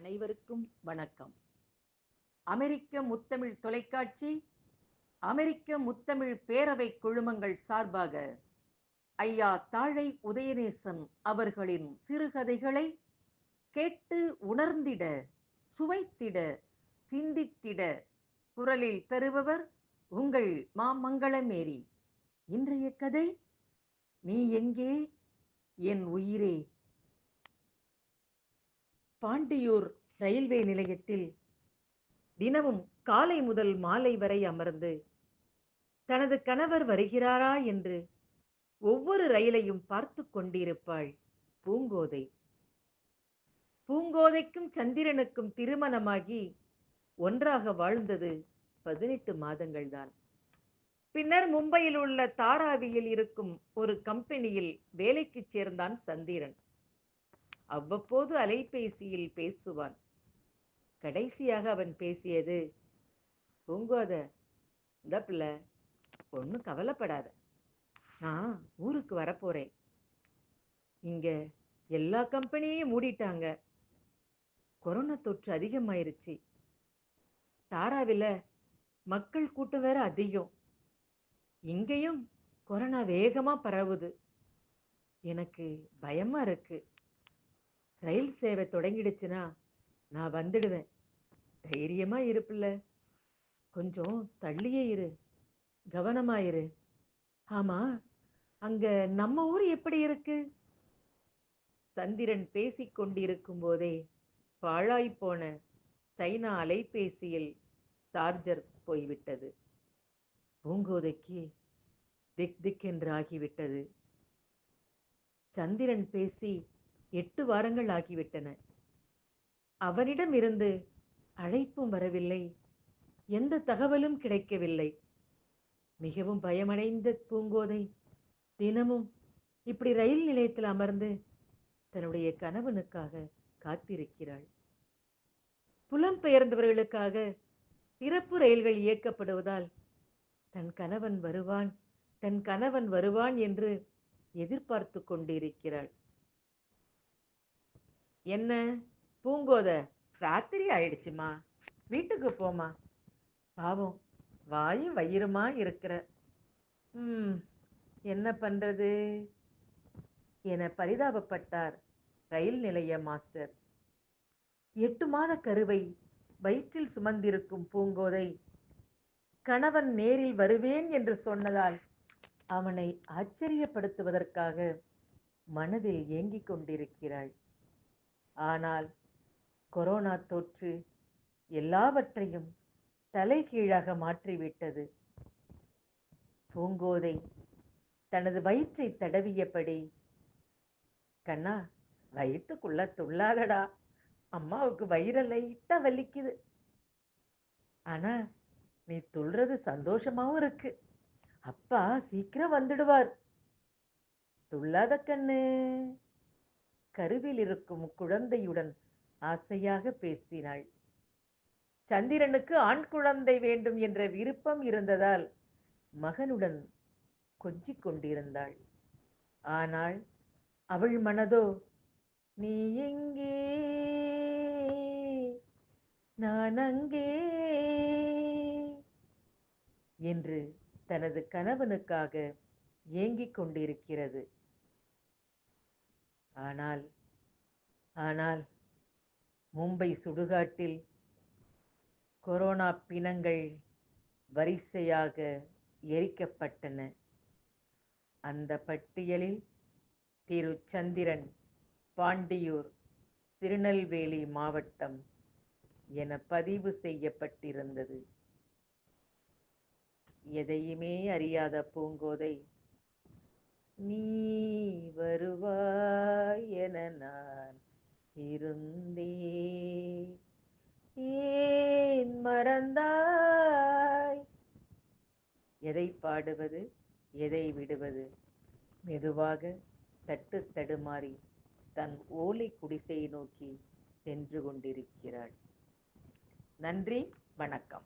அனைவருக்கும் வணக்கம். அமெரிக்க முத்தமிழ் தொலைக்காட்சி அமெரிக்க முத்தமிழ் பேரவை குழுமங்கள் சார்பாக ஐயா தாழை உதயநேசன் அவர்களின் சிறுகதைகளை கேட்டு உணர்ந்திட சுவைத்திட சிந்தித்திட குரலில் தருபவர் உங்கள் மாமங்களமேரி இன்றைய கதை நீ எங்கே என் உயிரே. பாண்டியூர் ரயில்வே நிலையத்தில் தினமும் காலை முதல் மாலை வரை அமர்ந்து தனது கணவர் வருகிறாரா? என்று ஒவ்வொரு ரயிலையும் பார்த்து கொண்டிருப்பாள் பூங்கோதை. பூங்கோதைக்கும் சந்திரனுக்கும் திருமணமாகி ஒன்றாக வாழ்ந்தது பதினெட்டு மாதங்கள்தான். பின்னர் மும்பையில் உள்ள தாராவியில் இருக்கும் ஒரு கம்பெனியில் வேலைக்கு சேர்ந்தான் சந்திரன். அவ்வப்போது அலைபேசியில் பேசுவான். கடைசியாக அவன் பேசியது பூங்கோத இந்த பிள்ளை ஒன்றும் கவலைப்படாத. நான் ஊருக்கு வரப்போறேன். இங்க எல்லா கம்பெனியையும் மூடிட்டாங்க. கொரோனா தொற்று அதிகமாயிருச்சு. தாராவில் மக்கள் கூட்டம் வேற அதிகம். இங்கேயும் கொரோனா வேகமா பரவுது. எனக்கு பயமா இருக்கு. ரயில் சேவை தொடங்கிடுச்சுன்னா நான் வந்துடுவேன். தைரியமா இருப்பில்ல கொஞ்சம் தள்ளியே இரு. கவனமா இரு. ஆமா அங்க நம்ம ஊர் எப்படி இருக்கு? சந்திரன் பேசிக் கொண்டிருக்கும் போதே பாழாய்ப்போன சைனா அலைபேசியில் சார்ஜர் போய்விட்டது. பூங்கோதைக்கு திக் திக் என்று ஆகிவிட்டது. சந்திரன் பேசி எட்டு வாரங்கள் ஆகிவிட்டன. அவனிடம் இருந்து அழைப்பும் வரவில்லை. எந்த தகவலும் கிடைக்கவில்லை. மிகவும் பயமடைந்த பூங்கோதை தினமும் இப்படி ரயில் நிலையத்தில் அமர்ந்து தன்னுடைய கணவனுக்காக காத்திருக்கிறாள். புலம்பெயர்ந்தவர்களுக்காக சிறப்பு ரயில்கள் இயக்கப்படுவதால் தன் கணவன் வருவான் தன் கணவன் வருவான் என்று எதிர்பார்த்து கொண்டிருக்கிறாள். என்ன? பூங்கோத ராத்திரி ஆயிடுச்சுமா. வீட்டுக்கு போமா பாவம் வாயும் வயிறுமா இருக்கிற. ம் என்ன பண்றது? என பரிதாபப்பட்டார் ரயில் நிலைய மாஸ்டர். எட்டு மாத கருவை வயிற்றில் சுமந்திருக்கும் பூங்கோதை கணவன் நேரில் வருவேன் என்று சொன்னதால் அவனை ஆச்சரியப்படுத்துவதற்காக மனதில் ஏங்கிக் கொண்டிருக்கிறாள். ஆனால் கொரோனா தொற்று எல்லாவற்றையும் தலைகீழாக மாற்றிவிட்டது. பூங்கோதை தனது வயிற்றை தடவியபடி கண்ணா வயிற்றுக்குள்ள துள்ளாதடா அம்மாவுக்கு வயிறை லைட்டா வலிக்குது. ஆனா நீ துள்றது சந்தோஷமாவும் இருக்கு. அப்பா சீக்கிரம் வந்துடுவார். துள்ளாத கண்ணு. கருவில் இருக்கும் குழந்தையுடன் ஆசையாக பேசினாள். சந்திரனுக்கு ஆண் குழந்தை வேண்டும் என்ற விருப்பம் இருந்ததால் மகனுடன் கொஞ்சிக் கொண்டிருந்தாள். ஆனால் அவள் மனதோ நீ எங்கே? நான் அங்கே? என்று தனது கணவனுக்காக ஏங்கிக் கொண்டிருக்கிறது. ஆனால் ஆனால் மும்பை சுடுகாட்டில் கொரோனா பிணங்கள் வரிசையாக எரிக்கப்பட்டன. அந்த பட்டியலில் திரு சந்திரன் பாண்டியூர் திருநெல்வேலி மாவட்டம் என பதிவு செய்யப்பட்டிருந்தது. எதையுமே அறியாத பூங்கோதை நீ வருவா இருந்தே. ஏன் மறந்தாய்? எதை பாடுவது எதை விடுவது? மெதுவாக தட்டு தடுமாறி தன் ஓலை குடிசையை நோக்கி சென்று கொண்டிருக்கிறாள். நன்றி வணக்கம்.